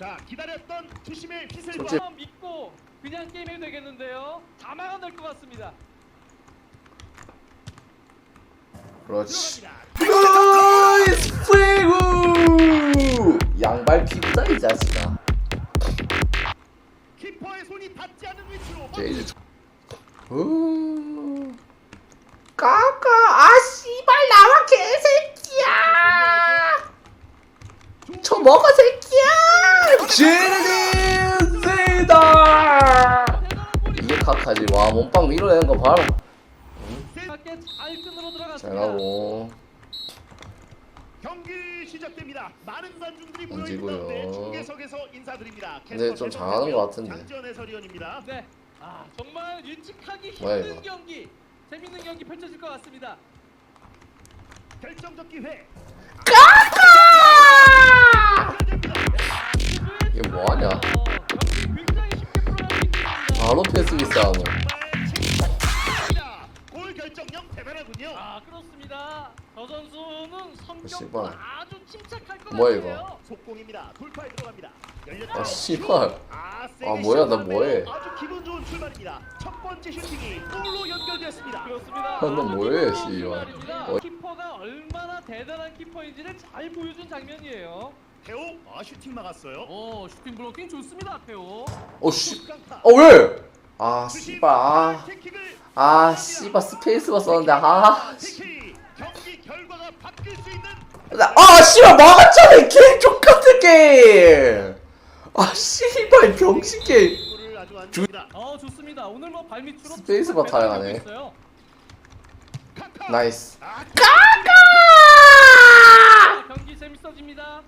자 기다렸던 주심의 휘슬과 솔직히- 한번 믿고 그냥 게임해도 되겠는데요. 다 막아낼 것 같습니다. 그렇지. 들어갑니다. 나이스 프리구! 양발 피부다 이 자식아. 키퍼의 손이 닿지 않는 위치로 제이지. 오. 까까 아 씨발 나와 개새끼야. 저 먹어 새끼야. 골이 이게 카카지. 와 몸빵 밀어내는 거 봐라. 밖에 잘. 가고. 경기 시작됩니다. 많은 관중들이 모여 던지고요. 있는 가운데 중계석에서 인사드립니다. 근데 좀 잘하는 것 같은데. 해설위원입니다. 네. 아 정말 예측하기 힘든 이거? 경기, 재밌는 경기 펼쳐질 것 같습니다. 결정적 기회. 이게 뭐하냐? 바로 패스 비싸노. 정말 칭찬합니다. 골 결정력 대단하군요. 아 그렇습니다. 저 선수는 성격 씨발. 아주 침착할 것 뭐야, 같아요. 속공입니다. 돌파에 들어갑니다. 아 씨발. 아, 아, 뭐야, 나 시작하는데요. 뭐해? 아주 기분 좋은 출발입니다. 첫 번째 슈팅이 골로 연결되었습니다. 그렇습니다. 아, 너 아주 뭐해, 기분 좋은 씨발. 어. 키퍼가 얼마나 대단한 키퍼인지를 잘 보여준 장면이에요. 태호 아 슈팅 막았어요. 오 슈팅 블로킹 좋습니다, 태호. 어 씨. 깡파. 어 왜? 아 씨발. 아. 아 씨발 스페이스바 썼는데 아. 씨. 경기 결과가 바뀔 수 있는 나- 아 씨발 막았잖아 개족 같은 게임. 아 씨발 병신 게임. 골을 아주 안 주- 줍니다. 어 좋습니다. 오늘 뭐 발밑으로 스페이스바 있어요. 카카. 나이스. 아, 자, 경기 재밌어집니다.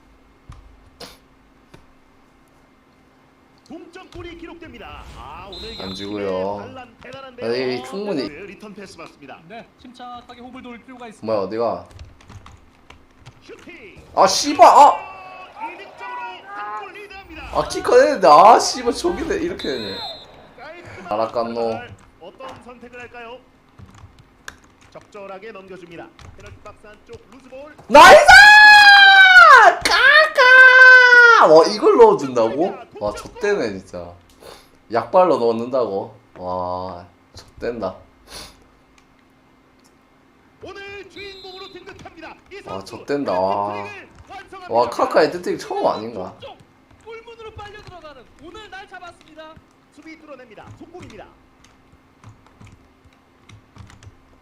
동점골이 기록됩니다. 아 오늘 안. 반란 대단한데요. 아니, 충분히- 리턴 패스 맞습니다. 네, 침착하게 호흡을 돌릴 필요가 있습니다. 뭐야 어디가? 슈팅. 아 씨발 아. 이득점으로 한골 리드합니다. 아 키커 했는데 아 씨발 저기네 이렇게 되네. 깔끔한. 선택을 어떤 선택을 할까요? 적절하게 넘겨줍니다. 페널티 박스 안쪽 루즈볼. 나이스! 까까! 와 이걸 넣어준다고? 와 좆대네 진짜 약발로 넣는다고? 와. 이 와, 좆된다, 와. 와 카카 헤드트릭 처음 아닌가? 쪽 골문으로 빨려 들어가는 오늘 날 잡았습니다. 수비 뚫어냅니다. 속공입니다.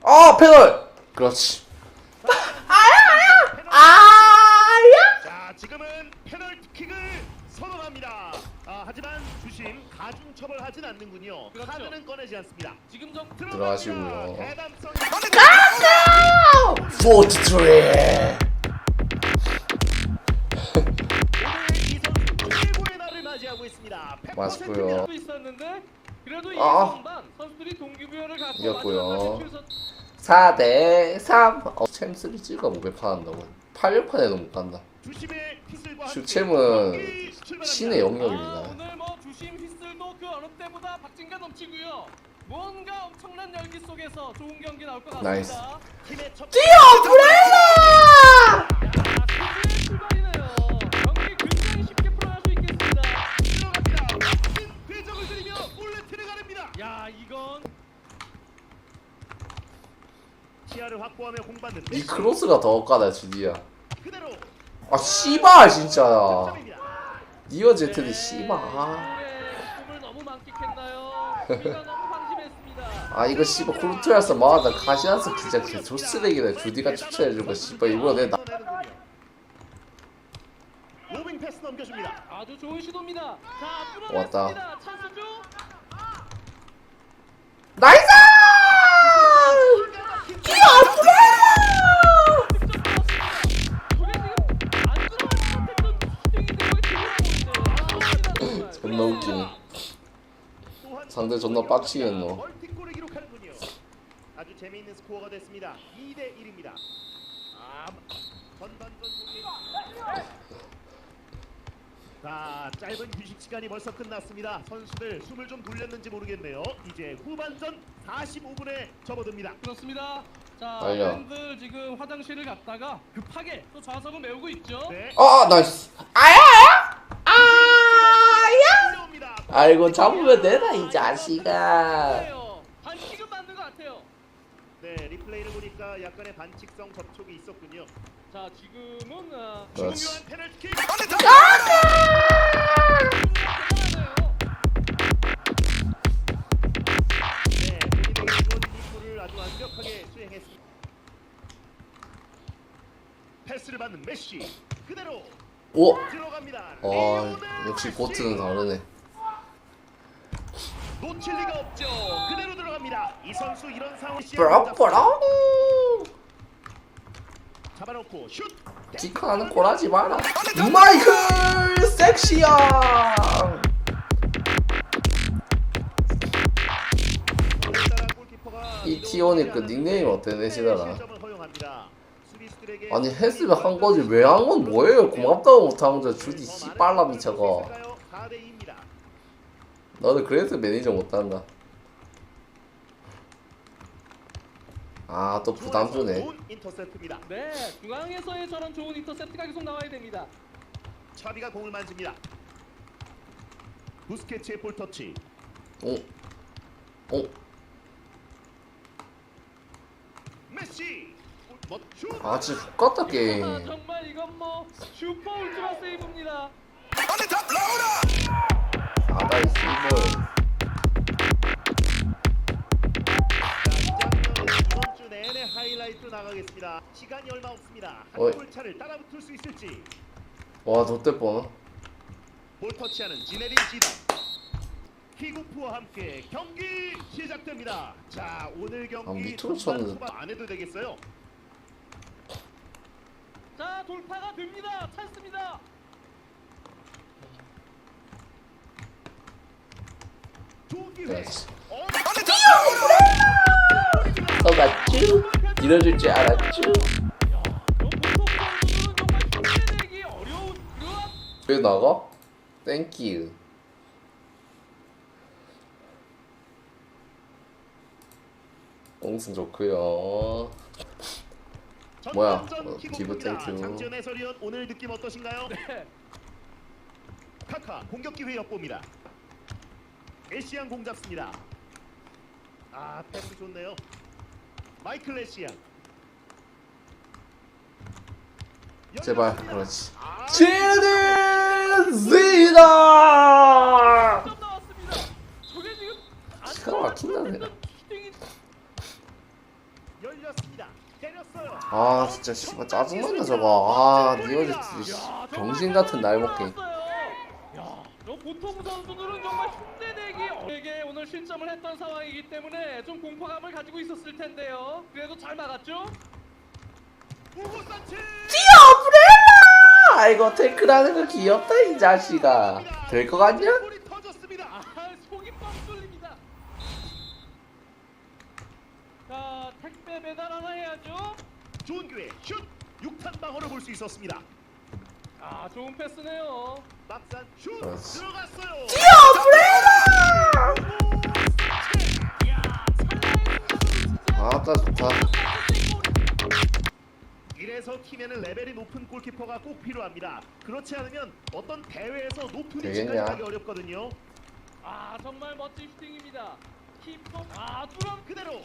아 페널! 그렇지 아야! 자, 지금은 페널티킥을 선언합니다. 아, 하지만 주심 가중 처벌하진 않는군요. 그렇죠. 카드는 꺼내지 않습니다. 지금 좀 들어가시고요. 대담성. 포트트릭 오늘 이 선수 최고의 날을 맞이하고 있습니다. 100%입니다. 맛있고요. 하고 있었는데 그래도 이 아. 이겼고요. 마지막까지 최선 4대 3 어, 챔3 찍어 500판 한다고 800판에도 못 간다 출발합니다. 신의 아, 영역입니다 오늘 뭐 주심 휘슬도 그 어느 때보다 박진감 넘치고요. 뭔가 엄청난 열기 속에서 좋은 경기 나올 것 같습니다. 나이스. 팀의 첫 뛰어 브레이너! 야, 수비의 출발이네요. 경기 굉장히 쉽게 풀어갈 수 있겠습니다. 들어갑니다. 멋진 궤적을 들이며 몰래 들어가냅니다. 야, 이건 시야를 확보하며 공받는 이 크로스가 더 지디야 그대로 아 씨발 진짜 득점입니다. 니어 제트디 씨발 아. 아 이거 씨발 쿠르트라스 마다 가시안스 진짜 개조 쓰레기네 주디가 추천해주고 씨발 이거 내 나... 로빙 패스 넘겨줍니다. 아주 좋은 시도입니다. 자, 왔다. 나이스! 뛰어 브레이 존나 웃기네 상대 존나 빡치겠노. 멀티골을 기록하는군요. 아주 재미있는 스코어가 됐습니다. 2대 1입니다. 아, 전반전. 자, 짧은 휴식 시간이 벌써 끝났습니다. 선수들 숨을 좀 돌렸는지 모르겠네요. 이제 후반전 45분에 접어듭니다. 그렇습니다. 자. 팬들 지금 화장실을 갔다가 급하게 또 좌석을 메우고 있죠. 네. 아 나이스 아야 아 아이고 잡으면 되나 이 자식아. 반칙은 맞는 것 같아요. 네, 리플레이를 보니까 약간의 반칙성 접촉이 있었군요. 자 지금은 아, 그렇지. 중요한 페널티킥. 네, 아주 완벽하게 수행했습니다. 패스를 받는 메시 그대로 오! 들어갑니다. 아 리오넬 역시 메시. 고트는 다르네 놓칠 리가 없죠. 그대로 들어갑니다. 이 선수 이런 상황 브라 브라 잡아놓고 슛. 기카는 골하지 마라. 마이클 섹시야 이 티오니 그 닉네임 어때 내시더라 아니 했으면 한 거지. 왜 한 건 뭐예요? 고맙다고 못한 거죠. 주디 씨발라 미쳐가 너는 그래서 매니저 못한다 아 또 부담 주네 인터셉트입니다. 네, 중앙에서의 저런 좋은 인터셉트가 계속 나와야 됩니다. 차비가 공을 만집니다. 부스케츠의 볼 터치. 오. 오. 메시. 멋슛. 아 진짜 X같다 게임 아, 정말 이건 뭐 슈퍼 울트라 세이브입니다. 아나 이 씨발 이번 주 내내 하이라이트로 나가겠습니다. 시간이 얼마 없습니다. 어이. 한골 차를 따라 붙을 수 있을지. 와 좆대 뻔볼 터치하는 지네린 지단. 키구프와 함께 경기 시작됩니다. 자 오늘 아, 경기 밑으로 전반 쳤는데. 후반 안 해도 되겠어요. 자 돌파가 됩니다. 찬스입니다. 어, 너가 쭈 이뤄줄 줄 그런 왜 나가? 땡큐 꽁승 좋구요 뭐야, 어. 기브 땡큐. 오늘 느낌 어떠신가요? 네. 카카 공격 기회 엿봅니다. 에시안 공 잡습니다. 아 패스 좋네요. 마이클 에시안. 제발. 그렇지 아, 지금 안 기가 막힌다, 그냥. 아 진짜 씨발 짜증난다 저거 아 니어지 야, 병신 같은 날 먹게 보통 선수들은 정말 흉내내기 어에게 오늘 실점을 했던 상황이기 때문에 좀 공포감을 가지고 있었을 텐데요. 그래도 잘 막았죠? 우고 산치. 아이고 태클하는 거 귀엽다 이 자식아 될거 같냐? 골이 터졌습니다. 아, 속이 뻥 뚫립니다. 자, 택배 배달 하나 해야죠. 좋은 기회. 슛. 6탄 방어를 볼 수 있었습니다. 아, 좋은 패스네요. 막산 슛 그렇지. 들어갔어요. 아따 좋다 이래서 팀에는 레벨이 높은 골키퍼가 꼭 필요합니다. 그렇지 않으면 어떤 대회에서 높은? 위치까지 가기 어렵거든요. 아, 정말 멋진 슈팅입니다. 키퍼 아, 뚜럼 그대로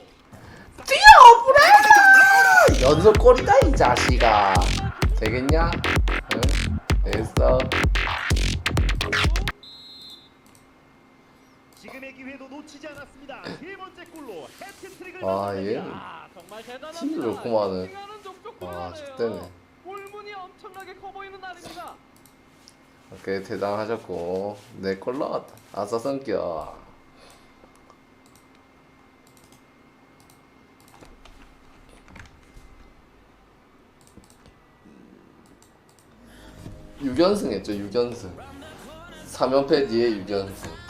연속골이다 이 자식아 되겠냐? 응? 됐어 지금의 기회도 놓치지 않았습니다. 세 번째 골로 해트트릭을 아, 만듭니다. 얘는 아, 정말 대단합니다. 팀이 좋구만은. 시간은 족족 아, 굴러가네요. 죽겠네. 골문이 엄청나게 커 보이는 날입니다. 오케이 대단하셨고 내골 나왔다 아싸 성격 유견승 했죠 유견승. 3연패 뒤에 유견승